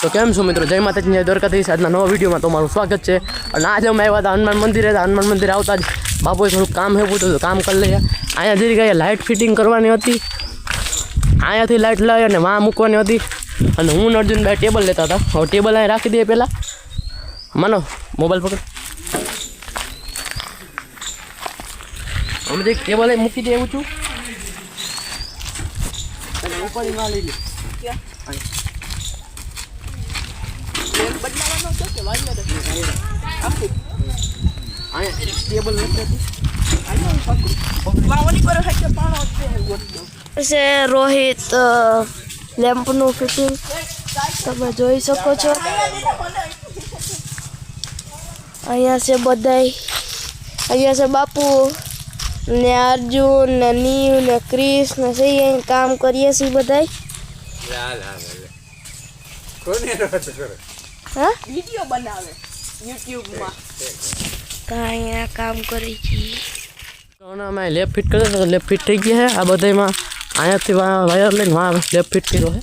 તો કેમ છો મિત્રો? જય માતાજી જય દ્વારકાધીશ. આજના નવા વિડીયોમાં તમારું સ્વાગત છે. અને આજે અમે આવ્યા હતા હનુમાન મંદિરે. હનુમાન મંદિરે આવતા જ બાપુએ થોડુંક કામ હતું તો કામ કરી લઈએ. અહીંયા જઈ ગયા લાઇટ ફિટિંગ કરવાની હતી. અહીંયાથી લાઇટ લાવી અને વાં મૂકવાની હતી. અને હું અર્જુનભાઈ ટેબલ લેતા હતા. હવે ટેબલ અહીં રાખી દઈએ પહેલાં. માનો મોબાઈલ પકડ. અમે જે ટેબલ મૂકી દે એવું છું. લઈ લે અહીંયા ટેબલ છે રોહિત લેમ્પનું ફિટિંગ. તમે જોઈ શકો છો. અહીંયા છે બધાય. અહીંયા છે બાપુ ને અર્જુન ને નીવ ને ક્રિસ ને સહી કામ કરીએ છીએ બધાય. હા? વીડિયો બનાવે યુટ્યુબમાં. તો અહીંયા કામ કરી છીએ તો લેફ ફિટ કર્યો તો લેપ ફિટ થઈ ગયા છે આ બધામાં અહીંયાથી વાયર લઈને વાં લેપ ફિટ કર્યો છે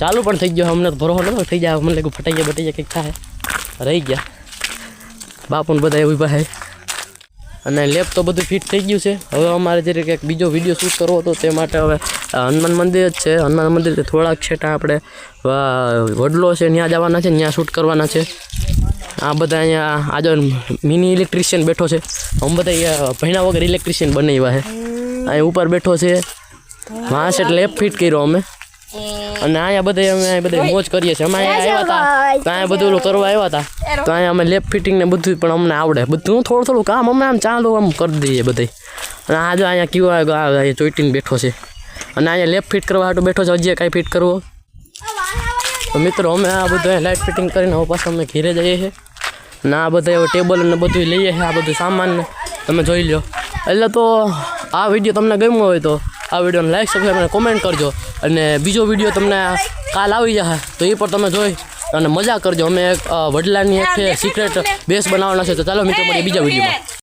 ચાલુ પણ થઈ ગયો. અમને તો ભરો નતો થઈ જાય. મને લાગ્યું ફટાઈ ગયા બટાઈ ગયા કંઈક થાય. રહી ગયા. બાપુને બધા એવું છે અને લેપ તો બધું ફિટ થઈ ગયું છે. હવે અમારે જે કંઈક બીજો વીડિયો શૂટ કરવો હતો તે માટે હવે હનુમાન મંદિર જ છે. હનુમાન મંદિર થોડાક છે ત્યાં આપણે વડલો છે, ત્યાં જવાના છે, ત્યાં શૂટ કરવાના છે. આ બધા અહીંયા આજે મિની ઇલેક્ટ્રિશિયન બેઠો છે. હમ બધા ભણ્યા વગર ઇલેક્ટ્રિશિયન બનાવ્યા છે. અહીં ઉપર બેઠો છે. વાંસ એટલે લેપ ફિટ કર્યો અમે. અને અહીંયા બધે અમે અહીંયા બધા મોજ કરીએ છીએ. અમે અહીંયા આવ્યા હતા. તો અહીંયા બધું કરવા આવ્યા હતા. તો અહીંયા અમે લેપ ફિટિંગ ને બધું પણ અમને આવડે. બધું થોડું થોડું કામ અમને આમ ચાલુ આમ કરી દઈએ બધે. અને આ જો અહીંયા કેવું અહીંયા ચોઈટીને બેઠો છે. અને અહીંયા લેપ ફિટ કરવા હાટું બેઠો છે હજી કાંઈ ફિટ કરવો? તો મિત્રો અમે આ બધું લાઇટ ફિટિંગ કરીને હવે પાછા અમે ઘેરે જઈએ છીએ. ને આ બધા હવે ટેબલ ને બધું લઈએ છીએ આ બધું સામાન ને તમે જોઈ લો એટલે તો આ વીડિયો તમને ગમ્યો હોય તો આ વિડીયોને લાઈક સબસ્ક્રાઈબ અને કોમેન્ટ કરજો. અને બીજો વીડિયો તમને કાલ આવી જશે તો એ પણ તમે જોઈ અને મજા કરજો. અમે એક વડલાની એક છે સિક્રેટ બેસ બનાવવાના છે. તો ચાલો મિત્રો મળીએ બીજા વિડીયોમાં.